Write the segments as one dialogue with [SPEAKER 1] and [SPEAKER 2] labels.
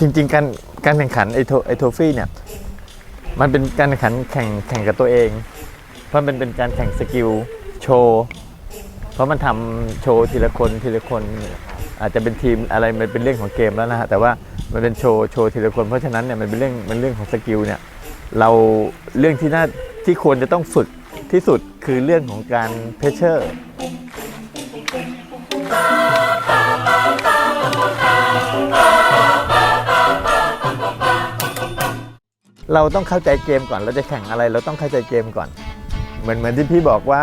[SPEAKER 1] จริง ๆ การการแข่งขันไอโทไอโทฟี่เนี่ย มันเป็นการแข่งขันแข่งแข่งกับตัวเอง เพราะมันเป็นการแข่งสกิลโชว์เพราะมันทำโชว์ทีละคนทีละคน อาจจะเป็นทีมอะไรมันเป็นเรื่องของเกมแล้วนะฮะแต่ว่ามันเป็นโชว์โชว์ทีละคนเพราะฉะนั้นเนี่ยมันเป็นเรื่องมันเรื่องของสกิลเนี่ยเราเรื่องที่น่าที่ควรจะต้องฝึกที่สุดคือเรื่องของการเพชเชอร์ เราต้องเข้าใจเกมก่อน เราจะแข่งอะไร เราต้องเข้าใจเกมก่อน เหมือนเหมือนที่พี่บอกว่า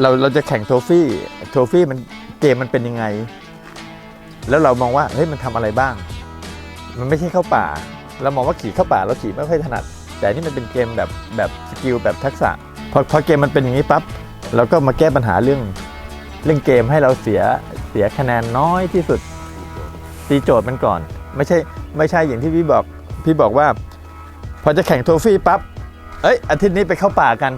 [SPEAKER 1] เราเราจะแข่งโทฟี่โทฟี่มันเกมมันเป็นยังไง แล้วเรามองว่าเฮ้ยมันทำอะไรบ้าง มันไม่ใช่เข้าป่า เรามองว่าขี่เข้าป่าเราขี่ไม่ค่อยถนัด แต่นี่มันเป็นเกมแบบแบบสกิลแบบทักษะพอพอเกมมันเป็นอย่างนี้ปั๊บเราก็มาแก้ปัญหาเรื่องเรื่องเกมให้เราเสียเสียคะแนนน้อยที่สุดตีโจทย์มันก่อน ไม่ใช่ไม่ใช่อย่างที่พี่บอก พี่บอกว่า พอจะแข่งโทฟี่ปั๊บเอ้ยอาทิตย์นี้ไปเข้าป่ากัน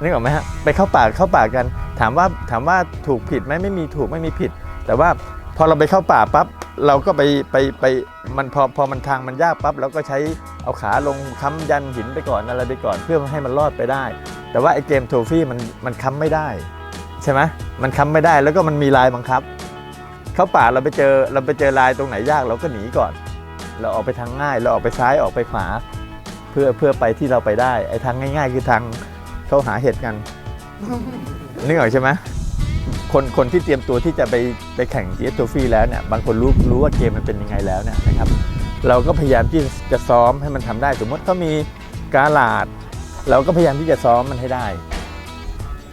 [SPEAKER 1] นึกออกไหมฮะไปเข้าป่าเข้าป่ากัน ถามว่าถามว่าถูกผิดไหมไม่มีถูกไม่มีผิด แต่ว่าพอเราไปเข้าป่าปั๊บเราก็ไปไปไปมันพอพอมันทางมันยากปั๊บเราก็ใช้เอาขาลงค้ำยันหินไปก่อนอะไรไปก่อนเพื่อให้มันรอดไปได้ แต่ว่าไอ้เกมโทฟี่มันมันค้ำไม่ได้ใช่ไหมมันค้ำไม่ได้แล้วก็มันมีลายบังคับ เข้าป่าเราไปเจอเราไปเจอลายตรงไหนยากเราก็หนีก่อน เราออกไปทางง่าย เราออกไปซ้ายออกไปขวาเพื่อเพื่อไปที่เราไปได้ ไอ้ทางง่าย ๆ คือทางเข้าหาเห็ดกันนึกออกใช่ไหมคนคนที่เตรียมตัวที่จะไปไปแข่ง GS Trophy แล้วเนี่ยบางคนรู้รู้ว่าเกมมันเป็นยังไงแล้วเนี่ยนะครับ เราก็พยายามที่จะซ้อมให้มันทำได้ สมมติเขามีกาลาด เราก็พยายามที่จะซ้อมมันให้ได้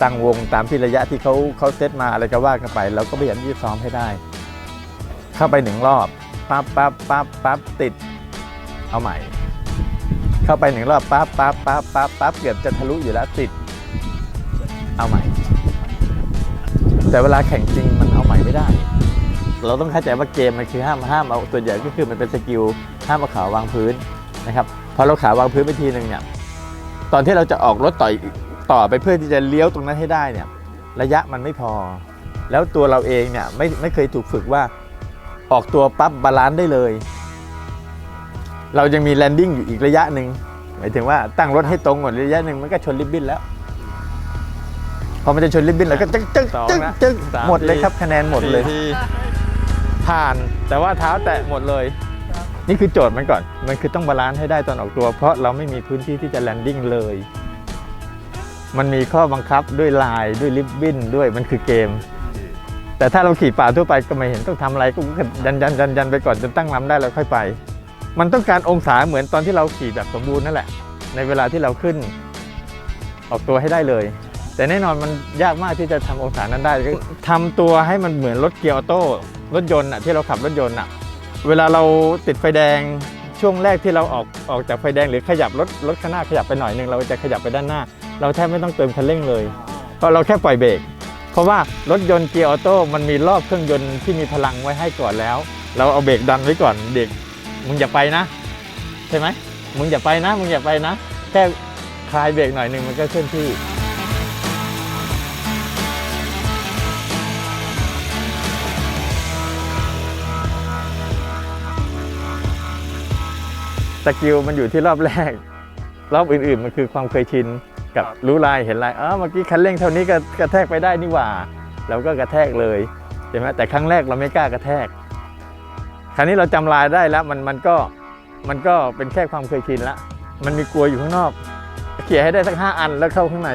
[SPEAKER 1] ตั้งวงตามที่ระยะที่เขาเขาเซตมาอะไรก็ว่ากันไป เราก็พยายามที่จะซ้อมให้ได้ เข้าไปหนึ่งรอบ ปั๊บปั๊บปั๊บปั๊บติด เอาใหม่ เข้าไปหนึ่งรอบปั๊บปั๊บปั๊บปั๊บปั๊บเกือบจะทะลุอยู่แล้วติด เอาใหม่ แต่เวลาแข่งจริงมันเอาใหม่ไม่ได้ เราต้องเข้าใจว่าเกมมันคือห้ามห้ามเอาตัวใหญ่ก็คือมันเป็นสกิลห้ามเอาขาวางพื้นนะครับพอเราขาวางพื้นไปทีหนึ่งเนี่ยตอนที่เราจะออกรถต่อต่อไปเพื่อที่จะเลี้ยวตรงนั้นให้ได้เนี่ย ระยะมันไม่พอ แล้วตัวเราเองเนี่ยไม่ไม่เคยถูกฝึกว่า ออกตัวปั๊บบาลานซ์ได้เลย เรายังมีแลนดิ้งอยู่อีกระยะหนึ่งหมายถึงว่าตั้งรถให้ตรงก่อนระยะหนึ่งมันก็ชนริบบิ้นแล้ว พอมันจะชนริบบิ้นเราก็จึ๊กจึ๊ก
[SPEAKER 2] สอง
[SPEAKER 1] จึ๊ก
[SPEAKER 2] นะ
[SPEAKER 1] จึ๊ก
[SPEAKER 2] สาม
[SPEAKER 1] หมดเลย
[SPEAKER 2] ที
[SPEAKER 1] ครับคะแนนหมดเลย
[SPEAKER 2] สี่ทีผ่านแต่ว่าเท้าแตะหมดเลย
[SPEAKER 1] นี่คือโจทย์มันก่อน มันคือต้องบาลานซ์ให้ได้ตอนออกตัว เพราะเราไม่มีพื้นที่ที่จะแลนดิ้งเลย มันมีข้อบังคับด้วยลายด้วยริบบิ้นด้วยมันคือเกม แต่ถ้าเราขี่ป่าทั่วไปก็ไม่เห็นต้องทำอะไรก็ยันยันยันยันไปก่อนจนตั้งลำได้แล้วค่อยไป มันต้องการองศาเหมือนตอนที่เราขี่แบบสมบูรณ์นั่นแหละ ในเวลาที่เราขึ้น ออกตัวให้ได้เลย แต่แน่นอนมันยากมากที่จะทำองศานั้นได้ก็ทำตัวให้มันเหมือนรถเกียร์ออโต้รถยนต์อะที่เราขับรถยนต์อะเวลาเราติดไฟแดงช่วงแรกที่เราออกออกจากไฟแดงหรือขยับรถรถข้างหน้าขยับไปหน่อยนึงเราจะขยับไปด้านหน้า เราแทบไม่ต้องเติมคันเร่งเลยเพราะเราแค่ปล่อยเบรก เพราะว่ารถยนต์เกียร์ออโต้มันมีรอบเครื่องยนต์ที่มีพลังไว้ให้ก่อนแล้ว เราเอาเบรกดันไว้ก่อนเด็กมึงอย่าไปนะใช่ไหมมึงอย่าไปนะมึงอย่าไปนะ แค่คลายเบรกหน่อยหนึ่งมันก็เคลื่อนที่สกิลมันอยู่ที่รอบแรก รอบอื่นๆมันคือความเคยชิน กับรู้ลายเห็นลายอ๋อเมื่อกี้คันเร่งเท่านี้ก็กระแทกไปได้นี่หว่า เราก็กระแทกเลยใช่ไหมแต่ครั้งแรกเราไม่กล้ากระแทก คราวนี้เราจำลายได้แล้วมันมันก็มันก็เป็นแค่ความเคยชินละมันมีกลัวอยู่ข้างนอกเขี่ยให้ได้สักห้าอันแล้วเข้าข้างใน